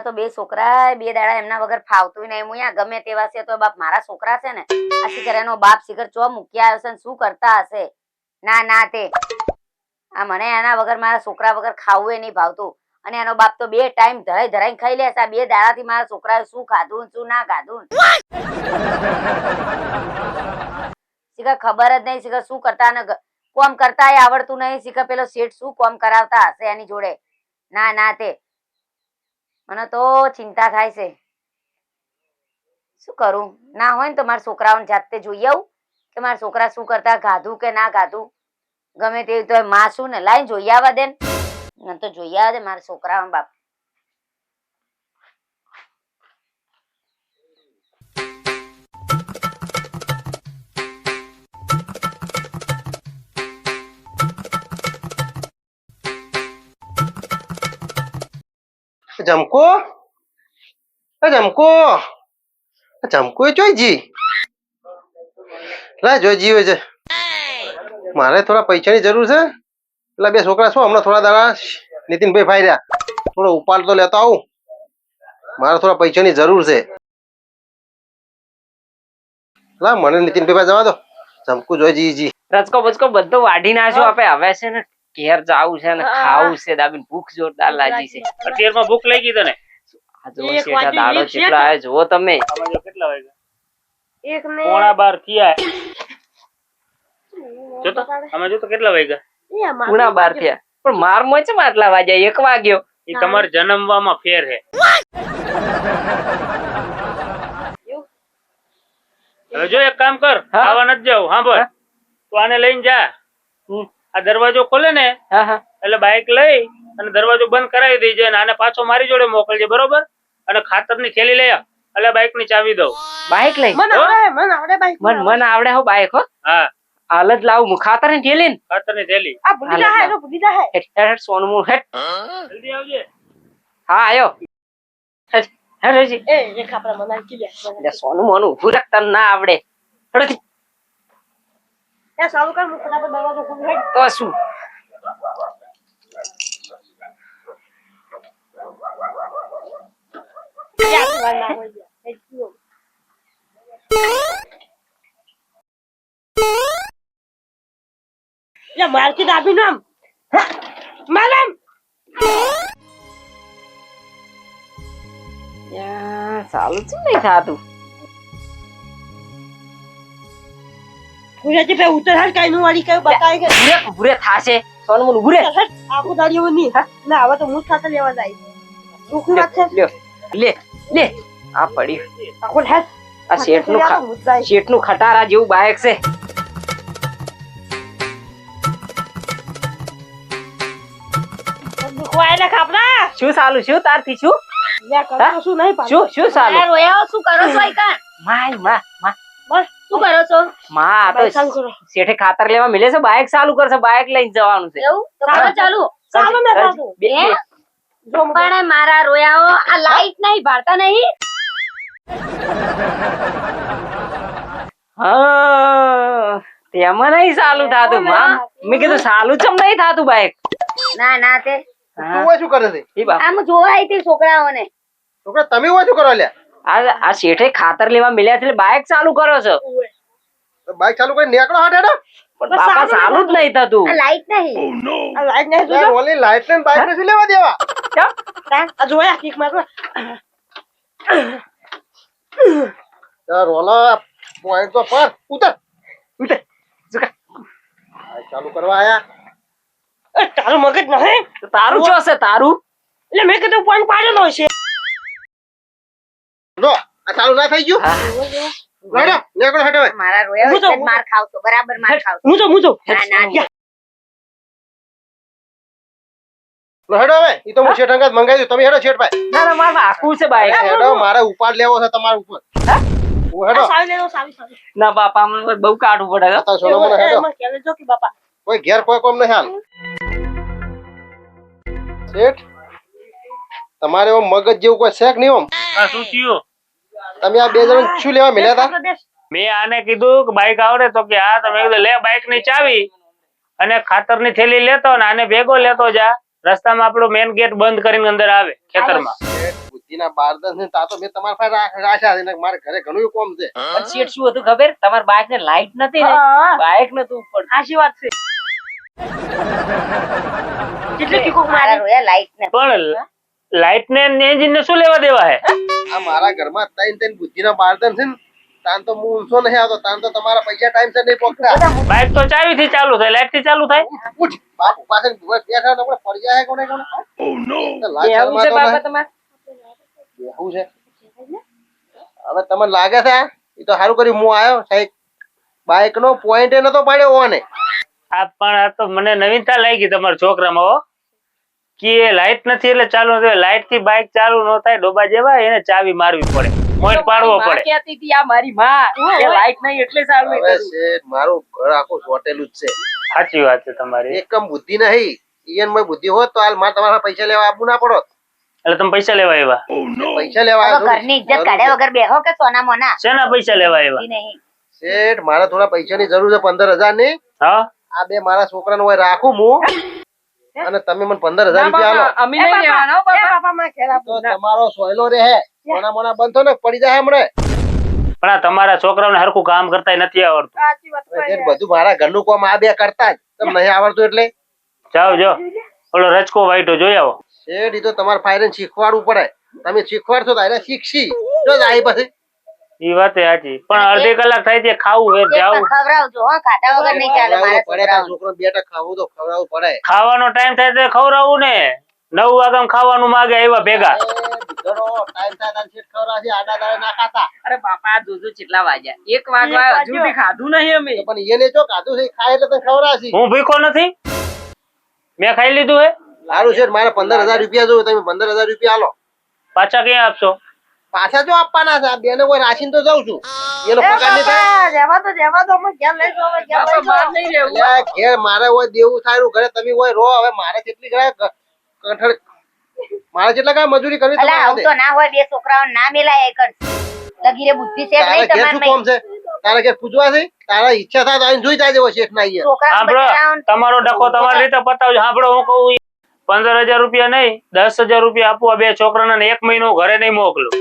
મારા તો બે છોકરા બે દાડા એમના વગર ફાવતું નહીં. હું અહીંયા ગમે તેવા છે તો બાપ મારા છોકરા છે ને, આ શિખર એનો બાપ શિખર ચો મૂક્યા હશે ને શું કરતા હશે? ના ના તે. આ મને એના વગર મારા છોકરા વગર ખાવું એ નહીં ભાવતું. અને એનો બાપ તો બે ટાઈમ ધરાઈ ધરાઈ ખાઈ લે આ બે દાડાથી મારા છોકરાએ શું ખાધું શું ના ખાધું શિખર ખબર જ નહીં શિખર શું કરતા ને કોમ કરતા આવડતું નહીં. શિખર પેલો શેઠ શું કોમ કરાવતા હશે એની જોડે? ના ના તે. મને તો ચિંતા થાય છે. શું કરું? ના હોય ને તો મારા છોકરાઓને જાતે જોઈ આવું કે મારા છોકરા શું કરતા, ગાધું કે ના ગાધું? ગમે તેવું તો માં શું ને લાઈન જોઈ આવવા દે ને. તો જોઈ આવવા દે મારા છોકરાઓ બાપ. જમકો જમકો આ જમકો એ જોઈ જી. લા જોઈ જીવે છે. મારે થોડા પૈસાની જરૂર છે. એટલે બે છોકરા શું હમણાં થોડા દાડા નીતિનભાઈ ભાઈ રહ્યા. થોડો ઉપાડ તો લેતા આવું. મારે થોડા પૈસાની જરૂર છે. લા મને નીતિનભાઈ જવા દો. જમકુ જોઈ જી જી. રચકો બચકો બધું વાઢી નાખ્યો આપે હવે છે ને. ઘેર જાવું છે ને ખાવું છે દાબીન ભૂખ જોરદાર લાગી છે. અત્યારમાં ભૂખ લાગી તને? આ જો શેઠા દાડો કેટલા આવે જુઓ તમે. કેટલા વાગ્યા? એક ને પોણા બાર થયા. જો તો આમાં જો તો કેટલા વાગ્યા? એ બાર થયા. પણ માર મોય છે આટલા વાગ્યા? એક વાગ્યો. એ તમારે જન્મવામાં ફેર હે. હવે જો એક કામ કર ખાવા નથી જાવ સાંભળ. હા. તું આને લઈને જા. હમ. આ દરવાજો ખોલે ને હા હા. એટલે બાઇક લઈ અને દરવાજો બંધ કરાવી દેજે અને આને પાછો મારી જોડે મોકલજે બરોબર? અને ખાતરની થેલી લઈ એટલે બાઇકની ચાવી દઉં. બાઇક લઈ? મને આવડે મને આવડે બાઈક મન મન આવડે હો બાઇક હો. હા. હાલ જ લાવું ખાતર ને થેલી ખાતરની થેલી. આ ભૂલી ભૂલી જાય હેટ હેટ હેટ હેટ જલ્દી આવજે. હા આયો. હેટ હેટ એ એક આપણા મનાઈ કી લે એટલે સોનું મોનું ઊભું ના આવડે. હેડો કી. એ સારું કર હું ફટાફટ દરવાજો ખોલી હેડ તો શું એ આટલી વાર ના હોય હેડ કીધું. લે મારથી દાબી નામ મારમ યા ચાલુ છે નહીં થાતું જે પે ઉતર હાલ કઈ નું વાળી કયો બતાય કે. ભૂરે ભૂરે થાશે. સોનું મોનું ભૂરે આખું દાડીઓ ની ના હવે તો હું જ લેવા જાય. દુઃખ ના છે. લે લે આ પડી. આખું હે આ શેઠનું શેઠનું ખટારા જેવું બાઈક છે. ખાપડા. શું સાલું શું તારથી શું? શું શું શું ચાલુ? શું કરો છો? માયમાં શું કરો છો? માં આ તો શેઠે ખાતર લેવા મિલે છે બાઈક ચાલુ કરશે બાઈક લઈને જવાનું છે. એવું? ચાલુ. ચાલો પાછું બે- હું? પણ મારા રોયાઓ આ લાઈટ નહીં ભારતા નહીં? હા તેમાં નહીં ચાલુ થાતું માં મેં કીધું ચાલુ ચમ નહીં થાતું બાઈક? ના ના તે. તું શું કરે છે? એ બાપ. આમ જોવાય તે છોકરાઓને. છોકરા તમે શું કરો લ્યા? આ આ શેઠે ખાતર લેવા મળ્યા છે એટલે બાઈક ચાલુ કરો છો. બાઈક ચાલુ કરી નીકળો હાટ હેડો. પણ બાપા ચાલુ જ નહીં થતું. આ લાઈટ નહીં. આ લાઈટ નહીં જોજો. ઓલી લાઈટ ને બાઇક નથી લેવા દેવા. ચમ. આ જોયા કિક મારો યાર ઓલા પોઈન્ટ તો પર. ઉતર. ઉતર. ઝુકા. ચાલુ કરવા આયા. એ તારું મગજ નહીં. તારું શું હશે તારું. એટલે મેં કીધું પોઈન્ટ પાડેલો છે. જો આ ચાલુ ના થઈ ગયું? લડો નીકળો હવે. મારા રોયા એટલે માર ખાવ છો બરાબર માર ખાવ હું તો હું તો ના ના હેડો હવે ઈ તો હું શેઠ મંગાવી દઉં. તમે હેડો શેઠ ભાઈ. ના ના મારે આખું છે બાઈક હેડો મારે ઉપાડ લેવો છે તમારા ઉપર. હું? હેડો. સાવી લેલો સાવી સાવી. ના બાપા મને બહુ કાઢવું પડે હો. સોનો મને હેડો. એમાં કહેલે જો કે બાપા. કોઈ ઘેર કોઈ કોમ નહીં હાલ. શેઠ તમારે મગજ જેવું કોઈ શેક નહીં ઓમ? આ શું થયું? તમે આ બે જણ શું લેવા મળ્યા હતા મેં આને કીધું કે બાઈક આવડે તો કે હા તમે કીધું લે બાઈકની ચાવી અને ખાતરની થેલી લેતો ને આને ભેગો લેતો જા. રસ્તામાં આપણો મેન ગેટ બંધ કરીને અંદર આવે ખેતરમાં. બુદ્ધિના બારદન છે તા તો મેં તમારા પાસે રાખ્યા છે ને મારે ઘરે ઘણું કોમ છે. શેઠ શું હતું ખબર? તમારા બાઈક ને લાઈટ નથી ને? હા, બાઇક નતું પડતું સાચી વાત છે. કેટલી મારા રોયા લાઈટ ને. પણ લાઈટ ને એન્જિન ને શું લેવા દેવા હે? આ મારા ઘરમાં ત્રણ ત્રણ બુદ્ધિના બારદન છે ને તાન તો હું ઊંચો નહીં આવતો તાન તો તમારા પૈસા ટાઈમ સર નહીં પહોંચતા બાઈક તો ચાવી થી ચાલુ થાય લાઈટથી ચાલુ થાય? ઉઠ બાપુ દિવસ બેઠા તો આપણે હે કોને કોને? ઓ નો કેવું છે બાબા નહીં. બેહું છે. હવે તમને લાગે છે એ તો સારું કર્યું હું આવ્યો સાહેબ. બાઇક નો પોઈન્ટ એ નતો પાડ્યો ઓને. આ પણ આ તો મને નવીનતા લાગી તમારા છોકરામાં હો. કે લાઈટ નથી એટલે ચાલુ નથી લાઈટથી બાઇક ચાલુ ન થાય ડોબા જેવા એને ચાવી મારવી પડે. મોઈટ પાડવો મારી માં પડે કહેતી હતી આ મારી માં કે લાઈટ નહીં એટલે સારું હવે મારું ઘર આખું સોટેલું જ છે. સાચી વાત છે તમારી. એકમ બુદ્ધિ નહીં. ઈયનમાં બુદ્ધિ હોત તો હાલ મારે તમારા પૈસા લેવા આપવું ના પડો એટલે તમે પૈસા લેવા આવ્યા? પૈસા લેવા આવ્યા ઘરની ઇજ્જત કાઢ્યા વગર બેહો કે સોના મોના શેના પૈસા લેવા આવ્યા? શેઠ મારે થોડા પૈસાની જરૂર છે પંદર હજારની હા? આ બે મારા છોકરાને હોય રાખું હું. અને તમે મને પંદર હજાર રૂપિયા આલો. અમે નહીં લેવાના બાપા. બાપા માં ખેલા તો તમારો સોયલો રહે. મોના મોના બંધ ને પડી જાય હમણે. પણ આ તમારા છોકરાઓને હરખું કામ કરતા નથી આવડતું. સાચી વાત બધું મારા ઘરનું કામ આ બે કરતા જ. તમને નહીં આવડતું એટલે? જાઓ જો ઓલો રચકો વાઈટો જોઈ આવો. શેઠ તો તમારે ફાયરન શીખવાડવું પડે. તમે શીખવાડશો તો એને શીખશી. જો જ આવી પછી. ઈ વાત સાચી. પણ અડધી કલાક થાય છે ખાવું હે એક જાવું ખવરાવજો હો ખાધા વગર નહીં ચાલે મારા પડે છોકરો બેટા ખાવું તો ખવડાવવું પડે. ખાવાનો ટાઈમ થાય તો ખવડાવું ને. નવ વાગ્યા ખાવાનું માગે આવ્યા ભેગા. અરે બાપા જોજો કેટલા વાગ્યા. એક વાગવા હજુ ખાધું નહીં અમે. પણ એને જો ખાધું છે ખાય એટલે તને ખવડાવશે. હું ભૂખો નથી? મેં ખાઈ લીધું હે? સારું છે મારે પંદર હજાર રૂપિયા જોવે તમે પંદર હજાર રૂપિયા આલો. પાછા ક્યાં આપશો? પાછા જો આપવાના છે? બેને કોઈ રાખીને તો જાઉં છું. એનો એ પગાર નહીં થાય. જવા તો જવા તો અમે ઘેર લઈ અમે ઘેર લઈ બહાર નહીં રહેવું. એટલે ઘેર મારે હોય દેવું થાય ઘરે તમે હોય રો હવે મારે કેટલી ઘરે કઠણ મારે જેટલા કાંઈ મજૂરી કરવી તમારે. આવું તો ના હોય બે છોકરાઓ ના મેલાય એક જ. લગીરે બુદ્ધિ છે તારા નહીં તમારે શું કોમ છે? તારા કે પૂછવા છે? તારા ઈચ્છા થાય તો આઈને જોઈ જાય દેવો શેઠ ના તમારો ડખો તમારી રીતે પતાવજો. સાંભળો હું કહું પંદર હજાર રૂપિયા નહીં દસ હજાર રૂપિયા આપવા બે છોકરાને ને એક મહિનો ઘરે નહીં મોકલું.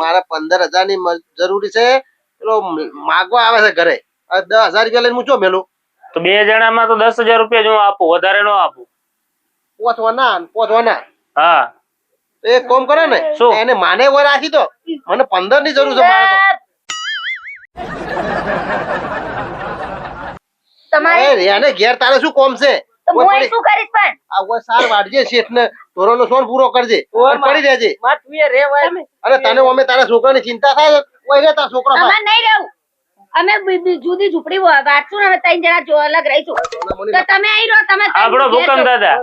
મારા પંદર હજારની જરૂરી છે પેલો માગવા આવે છે ઘરે. દસ હજાર રૂપિયા લઈને હું ચો મેલું? તો બે જણામાં તો દસ હજાર રૂપિયા જ હું આપું વધારે નો આપું. પોચવાના ને પોચવાના હા એક કોમ કરે ને શું? એને માને વર રાખી દો. મને પંદરની જરૂર છે મારે તો. તમારે એને ઘેર તારે શું કોમ છે? હું અહીં શું કરીશ પણ? આ ઓય સાર વાડજે શેઠ ને ધોરણનો સોન પૂરો કરજે પડી રહેજે. માં તું એ રે અને તને અમે તારા છોકરાની ચિંતા થાય ઓય રે તારા છોકરા. અમારે નહીં રહેવું. અમે જુદી ઝૂંપડી વાંચું ને ત્રણ જણા જો અલગ રહીશું. તો તમે અહીં રહો તમે આપણો ભૂકંપ દાદા.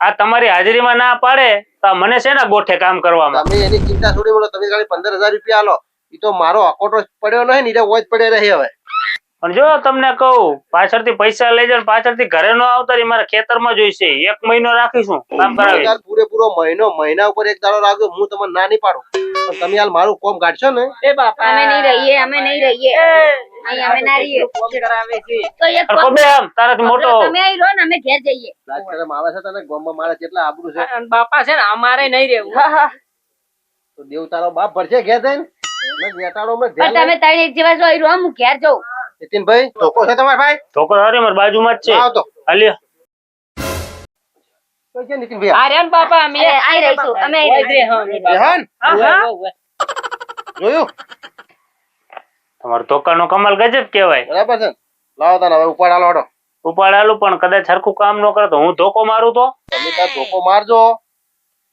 આ તમારી હાજરીમાં ના પાડે તો મને છે ને ગોઠે કામ કરવામાં. તમે એની ચિંતા છોડી બોલો તમે ખાલી પંદર હજાર રૂપિયા આલો. એ તો મારો અકોટો પડ્યો નહીં ને એટલે ઓજ પડે પડ્યો રહે હવે. પણ જો તમને કહું પાછળથી પૈસા લઈ જાય પાછળથી ઘરે નો આવતા મારા ખેતર ખેતરમાં જોઈશે એક મહિનો રાખીશું કામ કરાવી પૂરેપૂરો મહિનો મહિના ઉપર એક દાડો રાખજો હું તમને ના નહીં પાડું. પણ તમે હાલ મારું કોમ કાઢશો ને? એ બાપા. અમે નહીં રહીએ અમે નહીં રહીએ. અમે ના રહીએ. ફોન કરાવે છે. તો એક અને આમ તારાથી મોટો. તમે અહીં રહો ને અમે ઘેર જઈએ. લાજ આવે છે તને? ગામમાં મારા જેટલા આબરૂ છે. બાપા છે ને અમારે નહીં રહેવું. તો દેવ તારો બાપ ભરશે ઘેર જઈને? મેં બેટાડો મેં તમે ત્રણ એક જેવા જોઈ રહ્યો હું ઘેર જઉં. નીતિનભાઈ ધોકો છે તમારા ભાઈ? છોકરો હારી મારી બાજુમાં જ છે. આવો તો. હાલ્યો. તો છે નીતિનભાઈ આ રહ્યા ને બાપા અમે અમે અહીં રહીશું અમે અહીં ઓય જ રે, રહીશું. હા, અમે બાપા. રેહાન? હા, હા. જોયું? તમારો ધોકાનો કમાલ ગજબ કહેવાય. બરાબર છે ને? લાવો તને હવે ઉપાડ હાલો હટો ઉપાડાલું પણ કદાચ હરખું કામ ન કરે તો હું ધોકો મારું તો? તમે તાર ધોકો મારજો.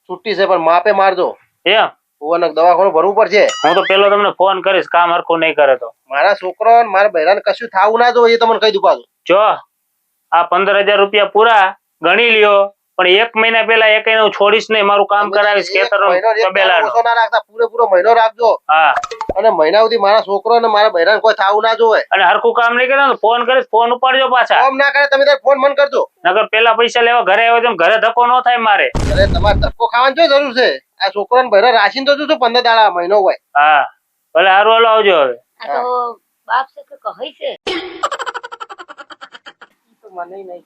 છુટ્ટી છે પણ માપે મારજો. એમ દવાખાનું ભરવું પડશે. હું તો પેલો તમને ફોન કરીશ કામ હરખું નહીં કરે તો. મારા છોકરો મારા બહેરાને કશું થાવું ના જોઈએ તમને કહી દઉં પાછું. જો આ પંદર હજાર રૂપિયા પૂરા ગણી લ્યો પણ એક મહિના પહેલા એક હું છોડીશ નહીં મારું કામ કરાવીશ રાખતા પૂરેપૂરો મહિનો રાખજો. હા. અને મહિના સુધી મારા છોકરો ને મારા બહેરાને કોઈ થાવું ના જોવે અને હરખું કામ નહીં કરે ફોન કરીશ ફોન ઉપાડજો પાછા. કામ ના કરે તમે તાર ફોન મન કરજો. નગર પેલા પૈસા લેવા ઘરે આવ્યો તેમ ઘરે ધક્કો ન થાય મારે. અરે તમારે ધક્કો ખાવાની શું જરૂર છે? આ છોકરાને ભરે રાશિન તો જોજો પંદર દાડા મહિનો હોય. હા ભલે હારું હાલો આવજો હવે. આ તો બાપ છે કે કહે છે? મને નહીં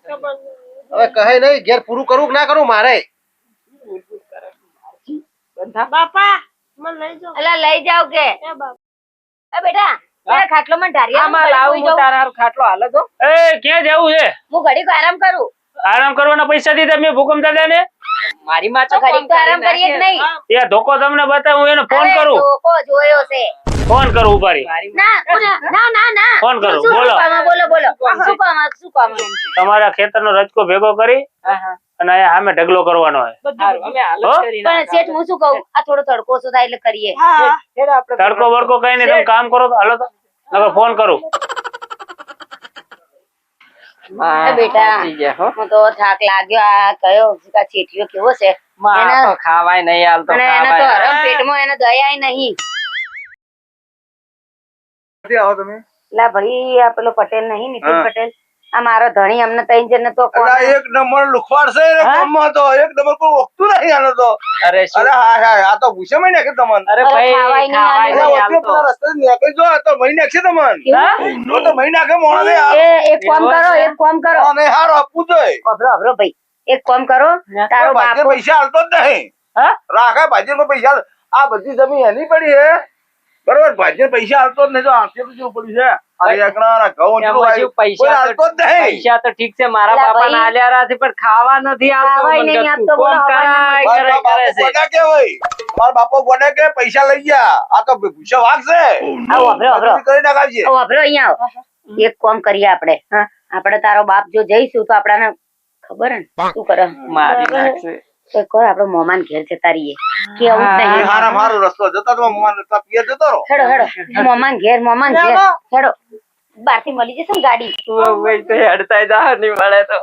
હવે કહે નહીં ઘેર પૂરું કરું કે ના કરું મારે? બાપા મને લઈ જાઓ. અલા લઈ જાવ કે? એ બેટા મારા ખાટલો માં ઢારિયા આમાં લાવું હું તારા ખાટલો હાલે તો. એ ક્યાં જવું છે? હું ઘડીક આરામ કરું. આરામ કરવાના પૈસા દીધા મેં ભૂકંપ દાદા ને મારી માં તો આરામ કરીએ જ નહીં. એ ધોકો તમને બતાવું હું એને ફોન કરું. ધોકો જોયો છે. ફોન કરું ઉપાડી. ના ના ના ફોન કરું, બોલો. બોલો બોલો. શું કામ શું કામ તમારા ખેતરનો રજકો ભેગો કરી અને અહીંયા સામે ઢગલો કરવાનો હોય. પણ શેઠ હું શું કહું? આ થોડો તડકો છો થાય એટલે કરીએ. તડકો બડકો કઈ નહીં તમે કામ કરો તો હાલો તો. ફોન કરું. બેટા. હું. તો થાક લાગ્યો આ કયો આ કેવો છે? ખાવાય નહીં હાલ તો એને તો હરમ પેટમાં એને દયાય નહીં. આવો તમે? લા ભાઈ આ પેલો પટેલ નહીં નીતિન પટેલ. આ મારો ધણી અમને તઈ જને તો કોણ- એક નંબર લુખવાડ છે રે હા? તો એક નંબર કોઈ ઓખતું નહીં આનો તો. અરે અરે હા હા આ તો ભૂસે મહિને કે તમને. અરે ભાઈ ખાવાય નહીં તો. પેલા રસ્તે નીકળી જો આ તો મહિને નાખશે તમન. નો તો તો કે મોણા ને એ એક કામ કરો એક કામ કરો. અને હારો આપવું તો અબરો અબરો ભાઈ. એક કામ કરો તારો બાપ પૈસા હાલતો જ નહીં. હા? રાખા નો પૈસા આ બધી જમીન એની પડી હે. બરોબર ભાજપ પૈસા હાલતો જ નહીં તો આંખે તો જેવું પડ્યું છે? પૈસા તો- ઠીક મારા બાપા. આલ્યા પણ ખાવા નથી મારા કરે કરે બાપો છે કે મારા બાપો ગોડા કે પૈસા લઈ ગયા? આ તો ભૂસે વાગશે કરી નાખાવશે અહીંયા એક કામ કરીએ આપણે. આપણે તારો બાપ જો જઈશું તો આપણાને ખબર ને? શું કરે? મારી નાખશે. તો કહો આપણે મોમાન ઘેર જતા રહીએ. કેવું જ નહીં હારા મારો રસ્તો જતા તો મમ્મા નતા પિયર જતો રહો. હેડો હેડો. મોમાન ઘેર મોમાન ઘેર. હેડો. બારથી મળી જશે ને ગાડી. તું હવે તો હેડતાય જા નહીં મળે તો.